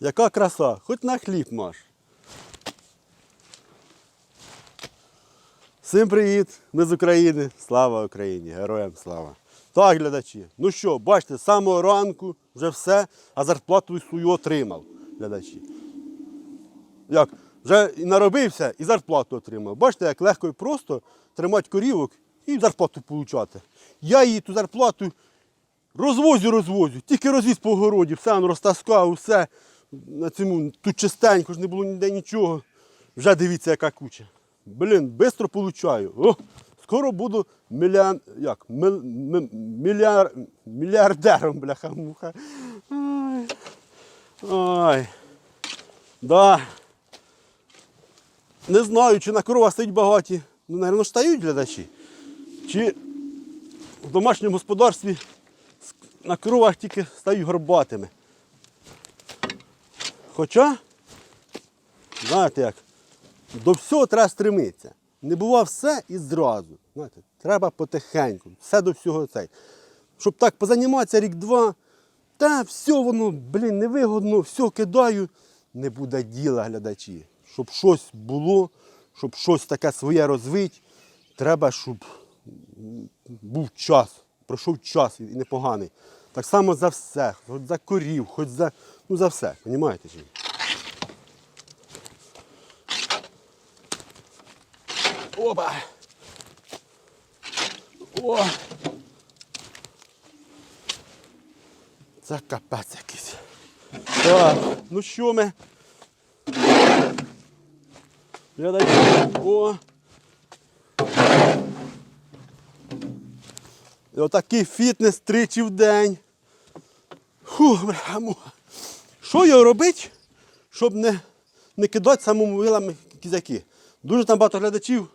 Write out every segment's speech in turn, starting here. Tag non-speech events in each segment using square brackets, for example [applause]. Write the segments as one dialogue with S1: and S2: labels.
S1: Яка краса, хоч на хліб маш. Всім привіт! Ми з України. Слава Україні! Героям слава! Так, глядачі. Ну що, бачите, з самого ранку вже все, а зарплату свою отримав, глядачі. Як? Вже і наробився і зарплату отримав. Бачите, як легко і просто тримати корівок і зарплату отримати. Я її ту зарплату розвозю, розвозю, тільки розвіз по огороді, все розтаскав, все на цьому тут чистенько ж не було ніде нічого. Вже дивіться, яка куча. Блін, швидко получаю. О, скоро буду мільян... як? Мил... Мільяр... мільярдером, бляха-муха. Ой. Ой. Да. Не знаю, чи на коровах стоять багаті. Ну, мабуть, стають глядачі. Чи в домашньому господарстві на коровах тільки стають горбатими. Хоча, знаєте як, до всього треба стремитися. Не бува все і зразу. Знаєте, треба потихеньку, все до всього цей. Щоб так позаніматися рік-два, та все воно, блін, невигодно, все кидаю, не буде діла глядачі. Щоб щось було, щоб щось таке своє розвить, треба, щоб був час, пройшов час і непоганий. Так само за все, хоч за корів, хоч за, ну, за все, розумієте? Опа! О! Це капець якийсь. Так, ну що ми? Глядачі. О! Отакий фітнес тричі в день. Фу, бляха. Що його робити, щоб не, не кидати самому вилами кізяки? Дуже там багато глядачів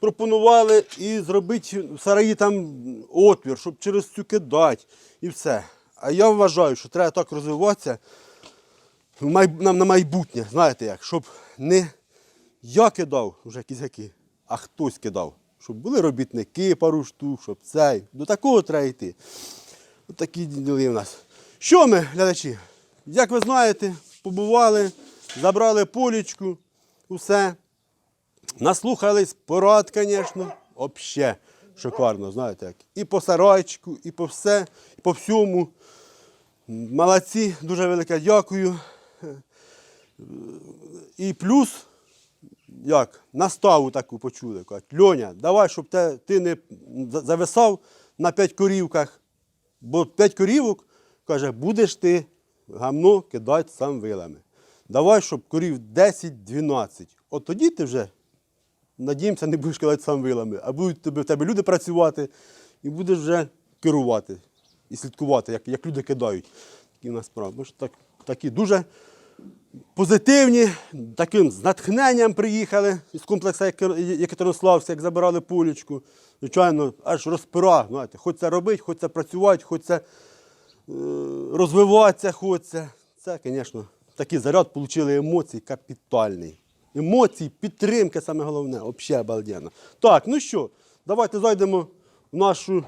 S1: пропонували і зробити в сараї там отвір, щоб через цю кидати і все. А я вважаю, що треба так розвиватися на майбутнє, знаєте як, щоб не я кидав вже кізяки, а хтось кидав. Щоб були робітники пару штук, щоб цей. До такого треба йти. Ось такі діли в нас. Що ми, глядачі? Як ви знаєте, побували, забрали полічку, усе. Наслухались порад, звісно, взагалі шикарно, знаєте як. І по сарайчику, і по все, і по всьому. Молодці, дуже велике дякую. І плюс, як, наставу таку почули. Кажуть, Льоня, давай, щоб те, ти не зависав на п'ять корівках, бо п'ять корівок, каже, будеш ти гамно кидати сам вилами. Давай, щоб корів 10-12. От тоді ти вже, надіємося, не будеш кидати сам вилами, а будуть в тебе люди працювати і будеш вже керувати і слідкувати, як, як люди кидають. Такі в нас справи. Так, такі дуже позитивні, таким з натхненням приїхали з комплексу Єкатеринославська, як забирали полічку. Звичайно, аж розпира, знаєте, хочеться робити, хочеться працювати, хочеться е, розвиватися, хочеться. Це, звісно, такий заряд отримали емоцій капітальний. Емоції, підтримка саме головне, взагалі обалденно. Так, ну що, давайте зайдемо в нашу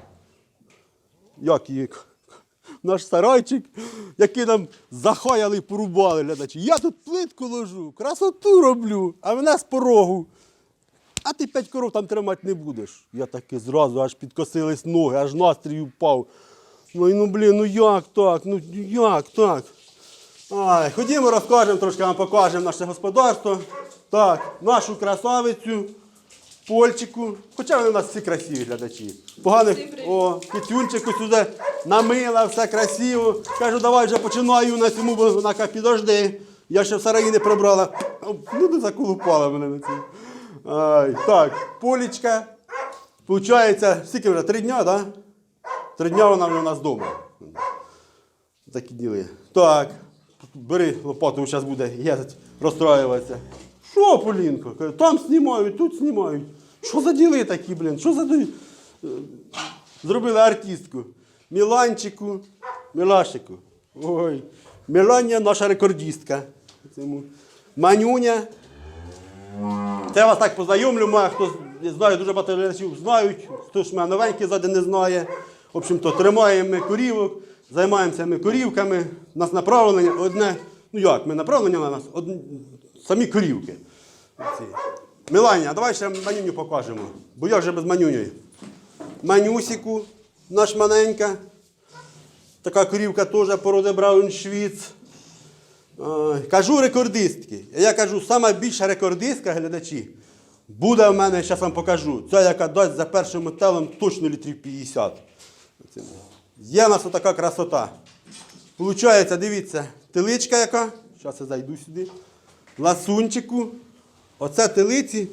S1: як її, наш сарайчик, який нам захаяли і порубали глядачі. Я тут плитку ложу, красоту роблю, а мене з порогу. А ти п'ять коров там тримати не будеш. Я таки зразу аж підкосились ноги, аж настрій впав. Ой, ну блін, ну як так? Ну як так? Ай, ходімо, розкажемо, трошки вам покажемо наше господарство. Так, нашу красавицю, польчику. Хоча вони у нас всі красиві глядачі. Поганих, о, китюнчику сюди намила, все красиво. Кажу, давай вже починаю на цьому, бо вона каже, підожди. Я ще в сараї не прибрала. Ну, не заколупала мене на цьому. Ай, так, полічка. Получається, скільки вже? Три дня, так? Да? Три дня вона вже у нас вдома. Такі діли. Так, бери лопату, зараз буде їздити, розстраюватися. Що, Полінко? Там знімають, тут знімають. Що за діли такі, блін? Що за Зробили артистку. Міланчику, Мілашику. Ой. Міланя наша рекордістка. Манюня. Це вас так познайомлю, має, хто я знаю, дуже багато глядачів знають, хто ж мене новенький ззади не знає. В общем-то, тримаємо ми корівок, займаємося ми корівками. У нас направлення одне Ну як, ми направлення на нас. Самі корівки. Оці. Меланія, давай ще манюню покажемо. Бо як же без манюню? Манюсіку, наш маленька. Така корівка теж породи Брауншвіц. Кажу рекордистки. Я кажу, сама більша рекордистка, глядачі, буде в мене, зараз вам покажу. Ця, яка дасть за першим мотелем точно літрів 50. Є в нас отака красота. Получається, дивіться, теличка яка. Зараз я зайду сюди. Ласунчику. Оце телиці,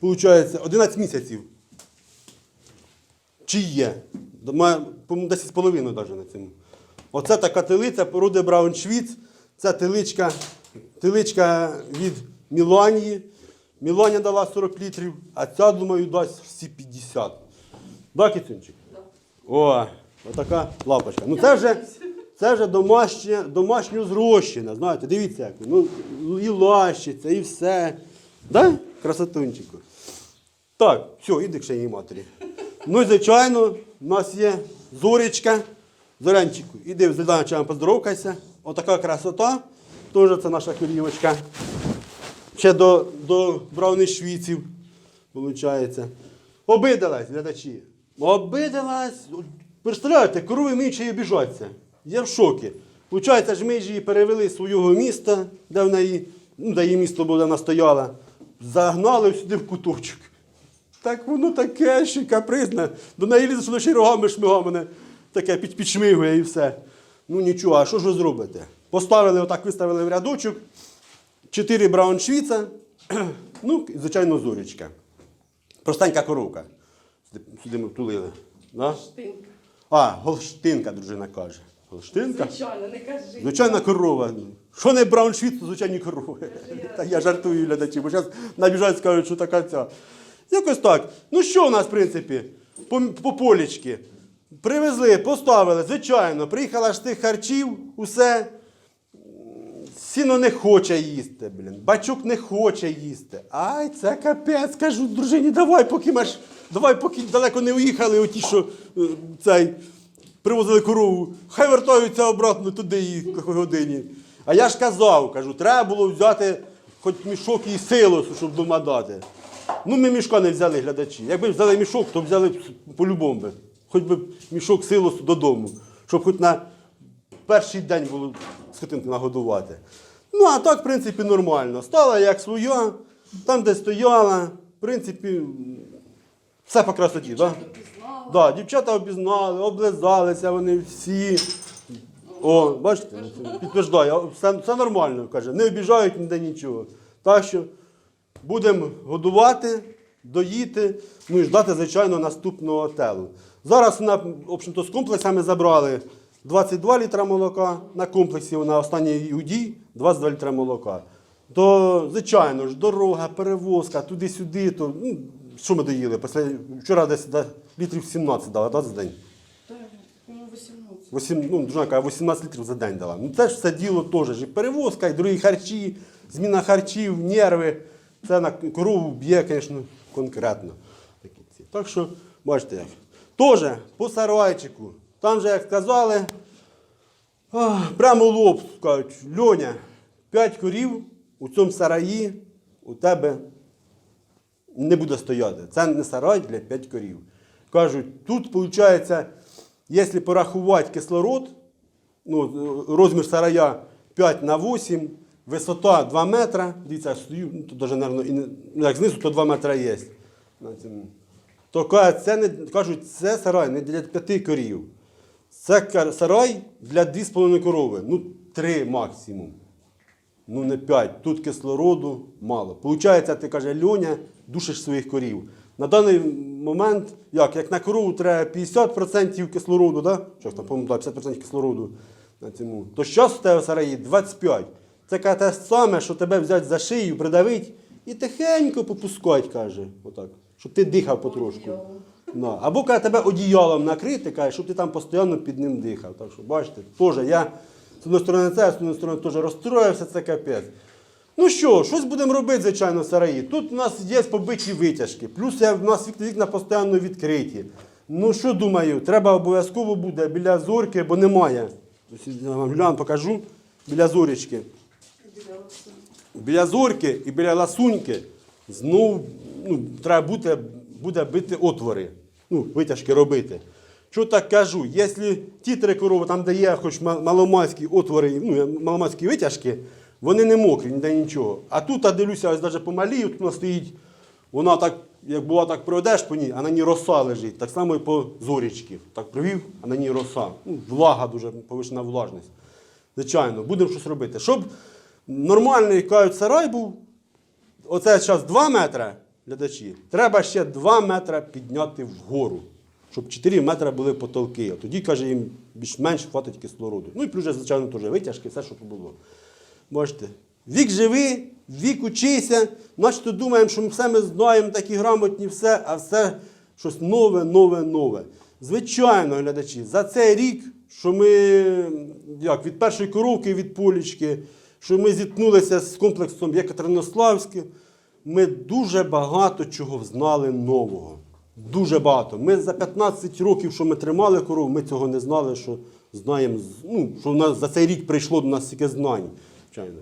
S1: виходить, 11 місяців. Чи є? 10 з половиною навіть на цьому. Оце така телиця породи Брауншвіц. Це теличка, теличка від Міланії. Міланія дала 40 літрів, а ця, думаю, дасть всі 50. Да, Кицюнчик? О, отака лапочка. Ну це вже, це вже домашнє, домашнє зрощене. Знаєте, дивіться, як. Ну, і лащиться, і все. Да? Красотунчику. Так, все, іди к її матері. Ну і звичайно, у нас є зоречка. Зорянчику, іди з глядачами поздоровкайся. Отака красота. Теж це наша корівочка. Ще до, до бравних швійців, виходить. Обидалась, глядачі. Обидалась. Представляєте, корови менше і обіжаться. Я в шокі. Получається, ж ми ж її перевели з свого міста, де в неї, ну, де її місто було, де вона стояла, загнали сюди в куточок. Так воно таке, ще капризне. До неї лізе, що ще рогами шмига мене таке під, підшмигує і все. Ну нічого, а що ж ви зробите? Поставили, отак виставили в рядочок, чотири брауншвіца, [clears throat] ну, і, звичайно, зорічка. Простенька коровка. Сюди, ми втулили. Да? А, голштинка, дружина каже. Голштинка?
S2: Звичайно, не кажи.
S1: Звичайна корова. Що не брауншвіц, то звичайні корови. Та я жартую глядачі, бо зараз набіжають скажуть, що така ця. Якось так. Ну що у нас, в принципі, по, по полічки? Привезли, поставили, звичайно, приїхала ж тих харчів, усе. Сіно не хоче їсти, блін. Бачук не хоче їсти. Ай, це капець. Кажу, дружині, давай, поки маш, давай, поки далеко не уїхали, оті, що е, цей, привозили корову, хай вертаються обратно туди і в годині. А я ж казав, кажу, треба було взяти хоч мішок і силосу, щоб дома дати. Ну, ми мішка не взяли глядачі. Якби взяли мішок, то взяли по-любому. би. Хоч би мішок силосу додому, щоб хоч на перший день було скотинку нагодувати. Ну, а так, в принципі, нормально. Стала як своя, там, де стояла, в принципі, все по красоті, так? Да? Да, дівчата обізнали, облизалися вони всі. О, бачите, підтверждає, все, все нормально, каже, не обіжають ніде нічого. Так що будемо годувати, доїти, ну і ждати, звичайно, наступного отелу. Зараз вона, в общем-то, з комплексами забрали 22 літра молока, на комплексі на останній удій 22 літра молока. То, звичайно ж, дорога, перевозка, туди-сюди, то ну, що ми доїли? Після, вчора десь да, літрів 17 дала, 20 день.
S2: Так, ну, 18.
S1: Вісім, ну, дружина каже, 18 літрів за день дала. Ну це ж все діло теж. І перевозка, і другі харчі, зміна харчів, нерви. Це на корову б'є, звісно, конкретно. Так що, бачите як. Теж по сарайчику. Там же, як сказали, ах, прямо лоб кажуть, Льоня, 5 корів у цьому сараї у тебе не буде стояти. Це не сарай для 5 корів. Кажуть, тут, виходить, якщо порахувати кислород, ну, розмір сарая 5 на 8, висота 2 метра. Дивіться, стою, ну, тут даже, наверно, і ну, як знизу, то 2 метри є. То це не, кажуть, це сарай не для 5 корів. Це сарай для 2,5 корови. Ну, 3 максимум. Ну, не 5. Тут кислороду мало. Получається, ти каже, Льоня, душиш своїх корів. На даний момент, як, як на корову треба 50% кислороду, да? Що ж там, по-моєму, 50% кислороду на цьому. То зараз у тебе в сараї 25. Це каже, те саме, що тебе взяти за шию, придавить і тихенько попускать, каже. Отак. Щоб ти дихав потрошку. Да. Або каже, тебе одіялом накрити, каже, щоб ти там постійно під ним дихав. Так що, бачите, теж я з однієї сторони це, з однієї сторони теж розстроївся, це капець. Ну що, щось будемо робити, звичайно, сараї. Тут у нас є побиті витяжки, плюс в нас вікна постійно відкриті. Ну що думаю, треба обов'язково буде біля зорки, бо немає. Я вам гляну, покажу. біля зорічки. Біля зорьки і біля ласуньки знов ну, треба буде, буде бити отвори, ну, витяжки робити. Що так кажу? Якщо ті три корови, там, де є хоч ма- маломальські отвори, ну, маломальські витяжки, вони не мокрі, ніде нічого. А тут я дивлюся, ось навіть по малій, тут вона стоїть, вона так, як була, так проведеш по ній, а на ній роса лежить. Так само і по зорічці. Так провів, а на ній роса. Ну, влага дуже повищена влажність. Звичайно, будемо щось робити. Щоб нормальний кажуть, сарай був, оце зараз 2 метри, глядачі, треба ще 2 метри підняти вгору, щоб 4 метри були потолки. А тоді, каже, їм більш-менш хватить кислороду. Ну і плюс, звичайно, теж витяжки, все, що було. Бачите, вік живий, вік учися, начебто думаємо, що ми все ми знаємо, такі грамотні, все, а все щось нове, нове, нове. Звичайно, глядачі, за цей рік, що ми як, від першої коровки від полічки, що ми зіткнулися з комплексом Єкатеринославське, ми дуже багато чого знали нового. Дуже багато. Ми за 15 років, що ми тримали корову, ми цього не знали, що знаємо, ну, що нас за цей рік прийшло до нас стільки знань.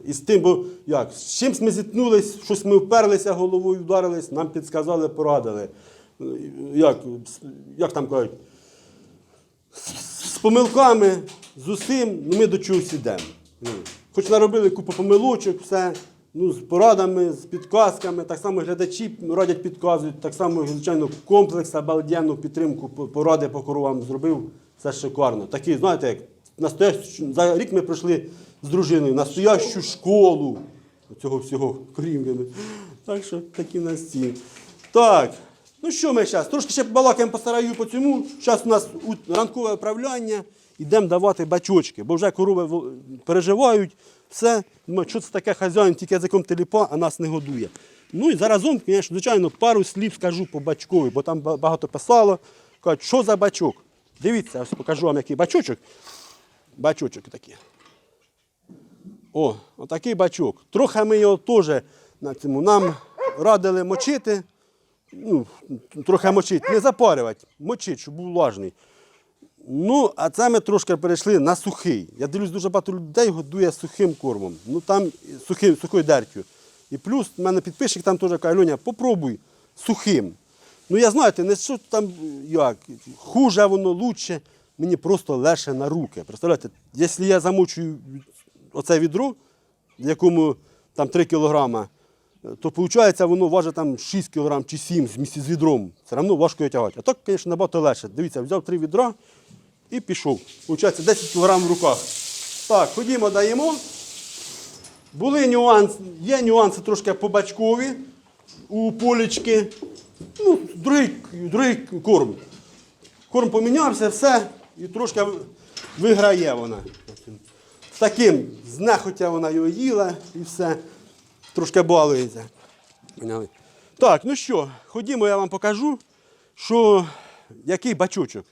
S1: І з тим, бо як, з чимсь ми зіткнулись, щось ми вперлися головою, вдарились, нам підсказали, порадили. Е, Як, як там кажуть, з помилками, з усім, ну ми до чогось ідемо. Ну, Хоч наробили купу помилочок, все, ну, з порадами, з підказками, так само глядачі радять підказують, так само, звичайно, комплекс, обалденну підтримку поради по коровам зробив. Все шикарно. Такий, знаєте, як настоящу, за рік ми пройшли з дружиною настоящу школу цього всього корівлями. Так що такі в нас. Так. Ну що ми зараз? Трошки ще балакаємо по сараю по цьому. Зараз у нас ранкове управляння. Йдемо давати бачочки, бо вже корови переживають. Все. Що це таке хазяїн, тільки язиком теліпа, а нас не годує. Ну і заразом, звичайно, пару слів скажу по бачкові, бо там багато писало. Кажуть, що за бачок? Дивіться, ось покажу вам, який бачочок. Бачочок такий. О, отакий бачок. Трохи ми його теж на цьому. Нам радили мочити. Ну, трохи мочити, не запарювати, мочити, щоб був влажний. Ну, а це ми трошки перейшли на сухий. Я дивлюсь, дуже багато людей годує сухим кормом. Ну там сухим, сухою дертю. І плюс в мене підписчик там теж каже, Льоня, попробуй сухим. Ну я знаєте, не що там як, хуже воно, лучше, мені просто легше на руки. Представляєте, якщо я замочую оце відро, в якому там 3 кілограма, то виходить, воно важить там 6 кг чи 7 вместе з відром. Все одно важко його тягати. А так, звісно, набагато легше. Дивіться, взяв три відра і пішов. Виходить, 10 кг в руках. Так, ходімо, даємо. Були нюанси, є нюанси трошки по бачкові у полічки. Ну, другий, другий корм. Корм помінявся, все, і трошки виграє вона. З таким, знехотя вона його їла і все. Трошки балується. Так, ну що, ходімо, я вам покажу, що який бачочок.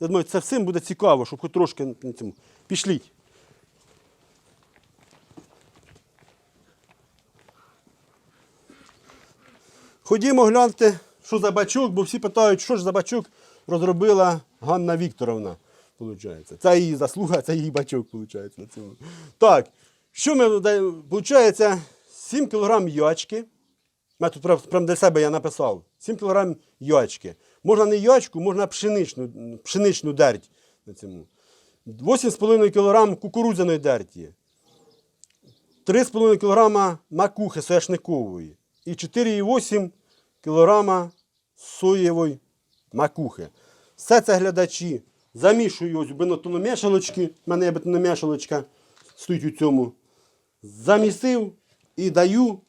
S1: Я думаю, це всім буде цікаво, щоб хоч трошки на цьому. Пішліть. Ходімо гляньте, що за бачок, бо всі питають, що ж за бачок розробила Ганна Вікторовна. Получається. Це її заслуга, це її бачок, виходить, на цьому. Так, що ми? Получається 7 кг ячки. Я прям- для себе я написав. 7 кг ячки. Можна не ячку, можна пшеничну, пшеничну дерть на цьому. 8,5 кг кукурудзяної дерті. 3,5 кг макухи соняшникової і 4,8 кг соєвої макухи. Все це глядачі. Замішую ось бенотономішалочки. У мене є бетономішалочка, стоїть у цьому. Замісив і даю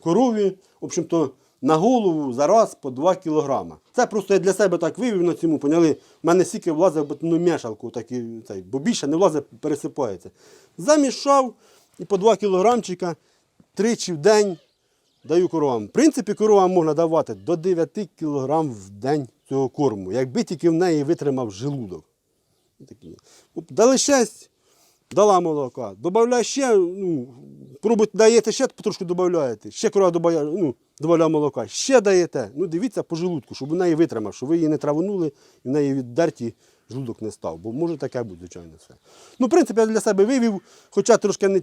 S1: корові, в общем-то, на голову за раз по 2 кілограма. Це просто я для себе так вивів на цьому, поняли? У мене стільки влазив в бетонну мішалку, такий, цей, бо більше не влазить, пересипається. Замішав і по 2 кілограмчика тричі в день даю коровам. В принципі, коровам можна давати до 9 кілограм в день цього корму, якби тільки в неї витримав желудок. Дали 6, дала молока. Добавляй ще, ну, пробуйте, даєте ще, потрошки додаєте. Ще корова додає, ну, додає молока. Ще даєте. Ну, дивіться по желудку, щоб у неї витримав, щоб ви її не травонули і в неї від дерті жлудок не став, бо може таке бути, звичайно, все. Ну, в принципі, я для себе вивів, хоча трошки не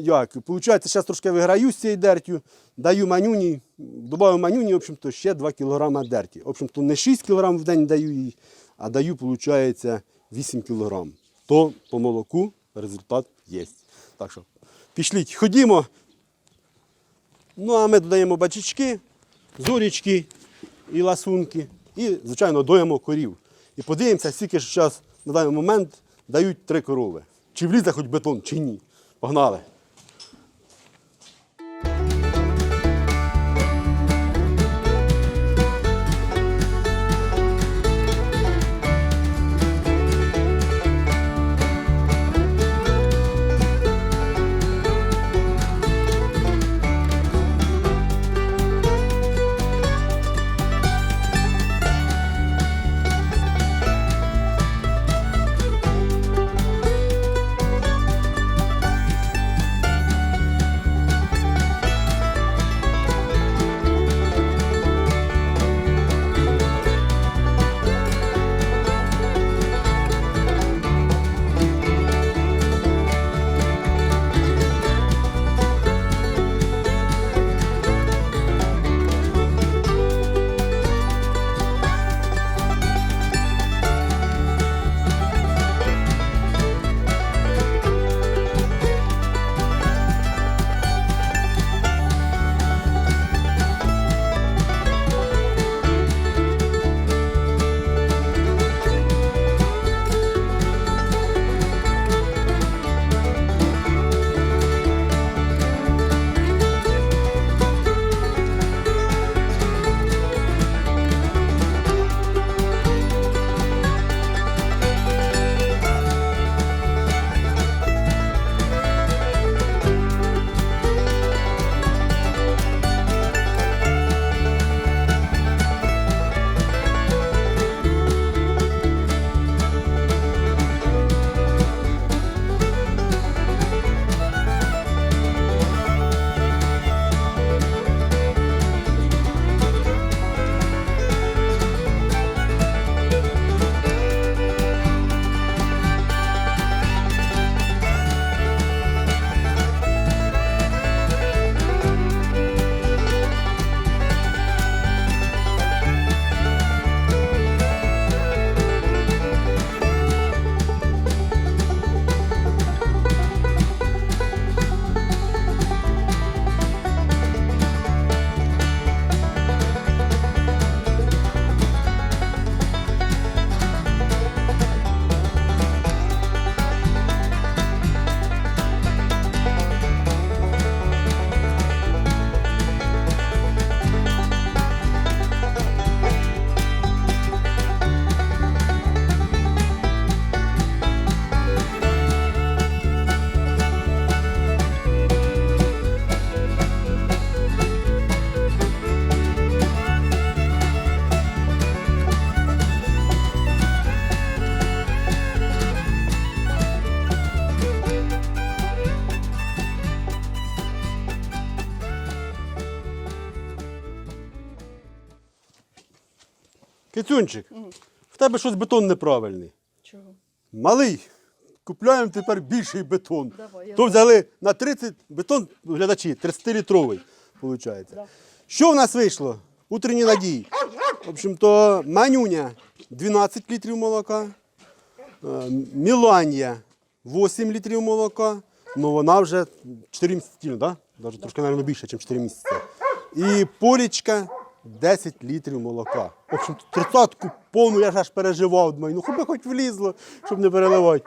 S1: як. Получається, зараз трошки виграю з цією дертю, даю манюні, додаю манюні, в общем-то, ще 2 кг дерті. В общем-то, не 6 кг в день даю їй, а даю, виходить, 8 кг. То по молоку результат є. Так що, пішліть, ходімо. Ну, а ми додаємо бачечки, зорічки і ласунки. І, звичайно, доємо корів. І подивимося, скільки ж зараз на даний момент дають три корови. Чи влізе хоч бетон, чи ні. Погнали. Кицюнчик, в тебе щось бетон неправильний.
S2: Чого?
S1: Малий. Купляємо тепер більший бетон.
S2: Давай,
S1: То взяли на 30 бетон, глядачі, 30-літровий, виходить. Що в нас вийшло? Утренні надії. В общем-то, манюня 12 літрів молока, е, Міланія 8 літрів молока, ну вона вже 4 місяці. Да? Навіть трошки, мабуть, більше, ніж 4 місяці. І полічка 10 літрів молока. В общем, тридцятку повну я ж аж переживав. Думаю, ну хоч би хоч влізло, щоб не переливати.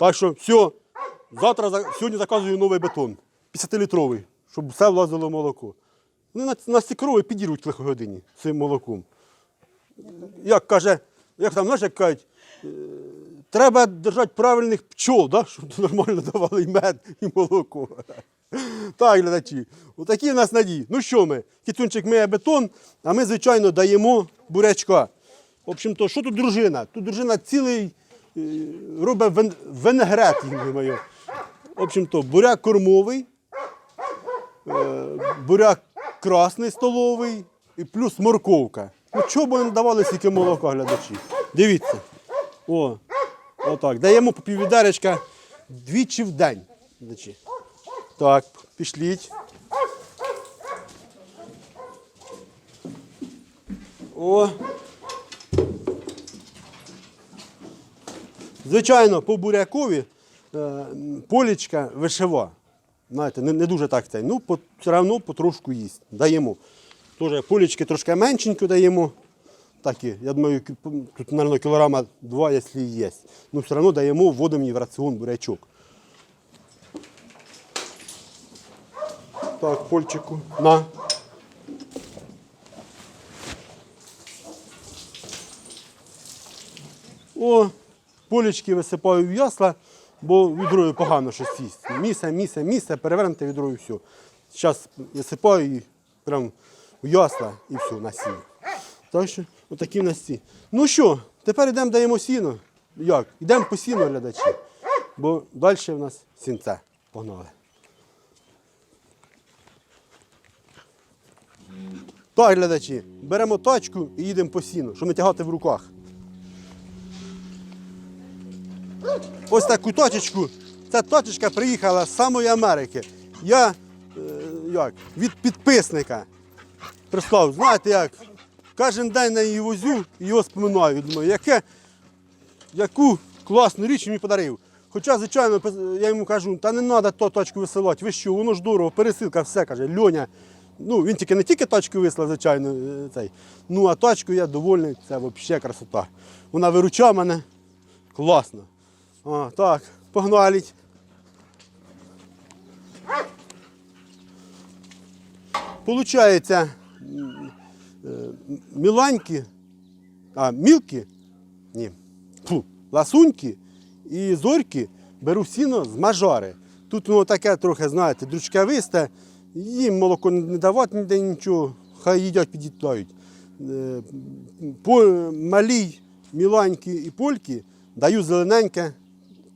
S1: Так що, все, завтра, сьогодні заказую новий бетон, 50-літровий, щоб все влазило молоко. Вони на, ці корови підіруть в годині цим молоком. Як каже, як там, знаєш, як кажуть, е, треба держати правильних пчол, да? щоб [laughs] нормально давали і мед, і молоко. Так, глядачі, отакі в нас надії. Ну що ми? Кіцунчик миє бетон, а ми, звичайно, даємо бурячка. В общем-то, що тут дружина? Тут дружина цілий е, робить вен, венегрет, моє. В общем-то, буряк кормовий, е, буряк красний столовий і плюс морковка. Ну чого б не давали стільки молока, глядачі? Дивіться. О, отак. Даємо по піввідеречка двічі в день. Глядачі. Так, пішліть. О. Звичайно, по бурякові е, полічка вишива. Знаєте, не, дуже так цей. Ну, все одно потрошку їсть. Даємо. Тоже полічки трошки меншенько даємо. Такі, я думаю, тут, мабуть, кілограма два, якщо є. Ну, все одно даємо, вводимо її в раціон бурячок. Так, польчику. На. О, полічки висипаю в ясла, бо відрою погано щось їсть. Місе, місе, місе, перевернете відрою все. Зараз висипаю і прям в ясла і все, на сіно. Так що, отакі в нас. Ну що, тепер йдемо даємо сіно. Як? Йдемо по сіну, глядачі. Бо далі в нас сінце. Погнали. Так, глядачі, беремо тачку і їдемо по сіну, щоб не тягати в руках. Ось таку точечку. Ця точечка приїхала з самої Америки. Я е, як, від підписника. Прислав, знаєте як, кожен день на її возю і його споминаю. Думаю, яке, яку класну річ мені подарив. Хоча, звичайно, я йому кажу, та не треба то точку висилати, ви що, воно ж дорого, пересилка, все каже, Льоня. Ну, він тільки не тільки тачку вислав, звичайно, е, цей. Ну, а тачку я довольний, це взагалі красота. Вона виручає мене. Класно. А, так, погнали. Получається, е, міланьки, а, мілки, ні, фу, ласуньки і зорьки беру сіно з мажори. Тут воно таке трохи, знаєте, дручкависте, їм молоко не давати ніде нічого, хай їдять, під'їдають. Е, малій міланьки і польки даю зелененьке,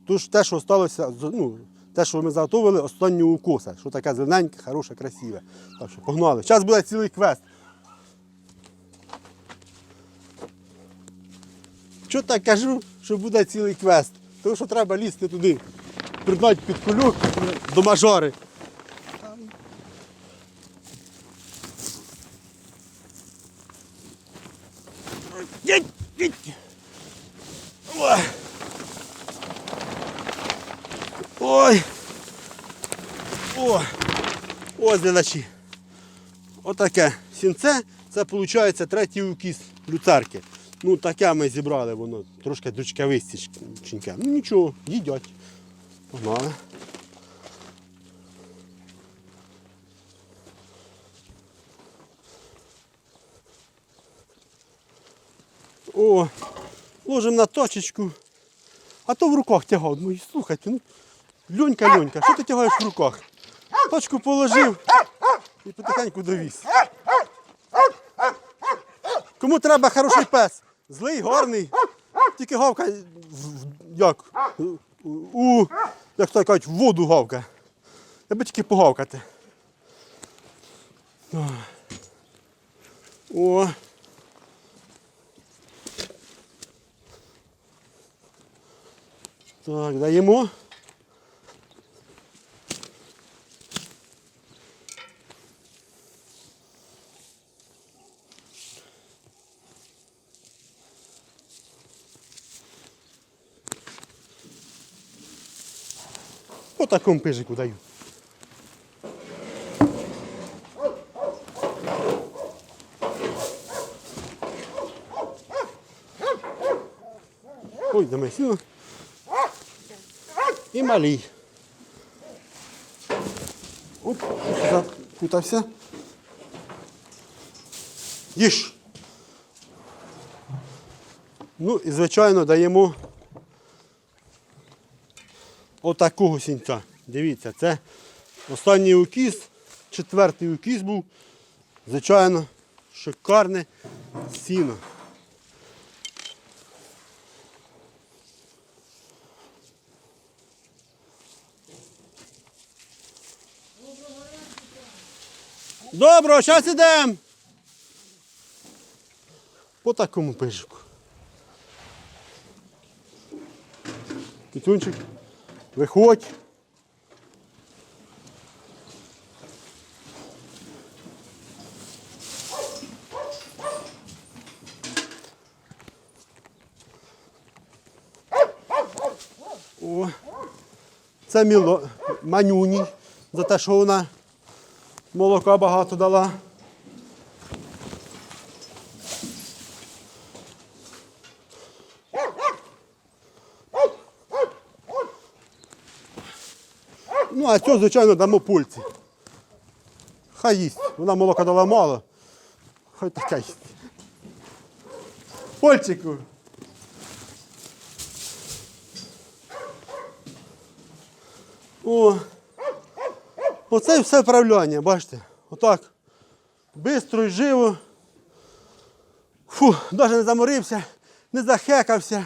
S1: Тож те, що сталося, ну, те, що ми заготовили, останнього укоса, що таке зелененьке, хороше, красиве. Так що погнали. Зараз буде цілий квест. Що так кажу, що буде цілий квест? Тому що треба лізти туди, пригнати під кулюк до мажори. Ой. О. Ось глядачі. Отаке сінце. Це виходить третій укіс люцерки. Ну таке ми зібрали, воно трошки дрючкавистіченьке. Ну нічого, їдять. Погнали. О, ложимо на точечку. А то в руках тягав. Думаю, слухайте, ну, Льонька, Льонька, що ти тягаєш в руках? Точку положив і потихеньку довіз. Кому треба хороший пес? Злий, гарний. Тільки гавка, як, у, як то кажуть, в воду гавка. Аби тільки погавкати. О. Так, даємо. По такому пижику даю. Ой, давай сіно. І малій. Оп, запутався. Їж. Ну і звичайно даємо отакого сінця. Дивіться, це останній укіс, четвертий укіс був. Звичайно, шикарне сіно. Добро, зараз ідемо. По такому пижику. Китюнчик, виходь. О, це міло, манюні за те, що вона молока багато дала. Ну, а цього, звичайно, дамо пульці. Хай їсть. Вона молока дала мало. Хай така їсть. Польчику. О. Оце все вправляння, бачите? Отак. Бистро і живо. Фу, навіть не заморився, не захекався.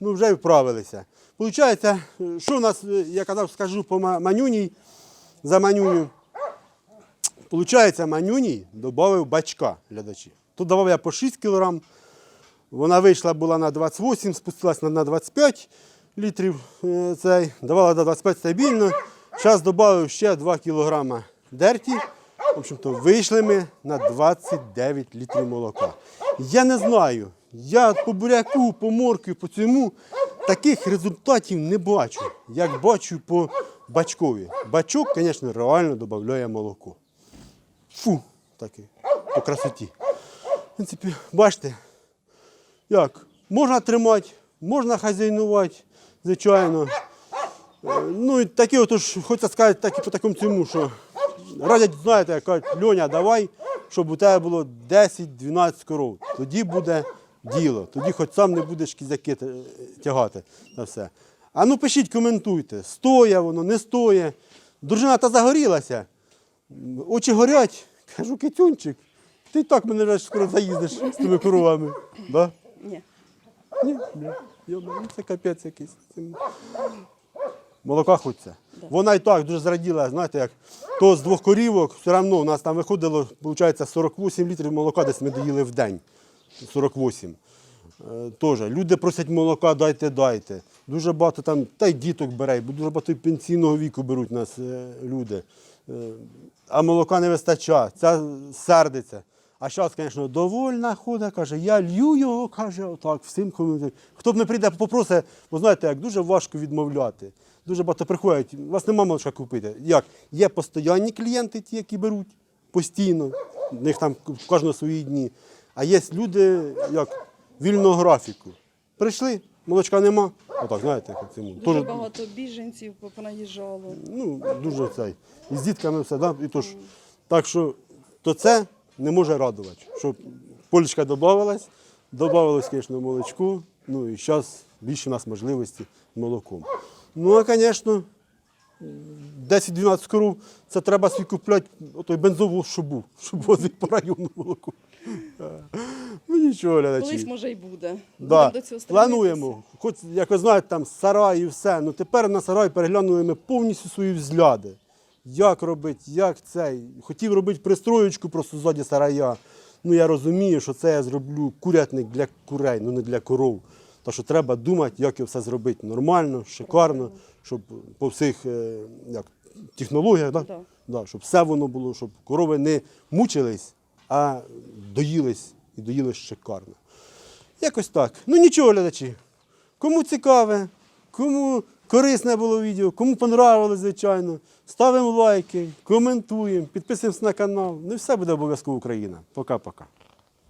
S1: Ну, вже вправилися. Получається, що в нас, я казав, скажу по ма- манюній, за манюню. Получається, манюній додав бачка глядачі. Тут давав я по 6 кг. Вона вийшла була на 28, спустилась на- на 25 літрів. е, Цей. Давала до 25 стабільно. Зараз додав ще 2 кг дерті. В общем-то, вийшли ми на 29 літрів молока. Я не знаю. Я по буряку, по моркві, по цьому таких результатів не бачу, як бачу по бачкові. Бачок, звісно, реально додає молоко. Фу, такий, по красоті. В принципі, бачите, як? Можна тримати, можна хазяйнувати, звичайно. Е, Ну і такі, отож, хочеться сказати, так і по такому цьому, що радять, знаєте, як кажуть, Льоня, давай, щоб у тебе було 10-12 коров. Тоді буде діло. Тоді хоч сам не будеш кізяки тягати на все. А ну пишіть, коментуйте, стоє воно, не стоє. Дружина та загорілася. Очі горять. Кажу, китюнчик, ти і так мене вже скоро заїздиш з тими коровами. Да?
S2: Ні.
S1: Ні, ні. Йома, ну це капець якийсь. Це- Молока хочеться. Вона і так дуже зраділа, знаєте, як то з двох корівок, все одно у нас там виходило, виходить, 48 літрів молока десь ми доїли в день. 48. Е, Тоже. Люди просять молока, дайте, дайте. Дуже багато там, та й діток бере, бо дуже багато пенсійного віку беруть нас е, люди. Е, А молока не вистачає, ця сердиться. А зараз, звісно, довольна ходить, каже, я лью його, каже, отак, всім кому. Хто б не прийде, попросить, бо знаєте, як дуже важко відмовляти. Дуже багато приходять, у вас нема молочка купити. Як? Є постоянні клієнти, ті, які беруть постійно, в них там в кожного свої дні. А є люди, як вільного графіку. Прийшли, молочка нема. Отак, знаєте, як цьому.
S2: Дуже
S1: Тоже,
S2: багато біженців понаїжджало.
S1: ну, дуже цей. І з дітками все, да? і тож, так що то це не може радувати. Що полічка додавалась, додавалось, звісно, молочко, ну і зараз більше у нас можливості молоком. Ну, а, звісно, 10-12 коров, це треба свій купляти той бензову, був, щоб возити по району молоко. Ну нічого, глядачі.
S2: Колись може й буде.
S1: Да.
S2: До цього
S1: Плануємо. Хоч, як ви знаєте, там сарай і все. Ну тепер на сарай переглянули ми повністю свої взгляди. Як робити, як цей. Хотів робити пристроєчку просто ззаді сарая. Ну я розумію, що це я зроблю курятник для курей, ну не для коров. Так що треба думати, як його все зробити нормально, шикарно, щоб по всіх е, як, технологіях, да?
S2: Да.
S1: Да, щоб все воно було, щоб корови не мучились, а доїлись і доїлись шикарно. Якось так. Ну нічого, глядачі. Кому цікаве, кому корисне було відео, кому понравилось, звичайно, ставимо лайки, коментуємо, підписуємося на канал. Ну і все буде обов'язково Україна. Пока-пока.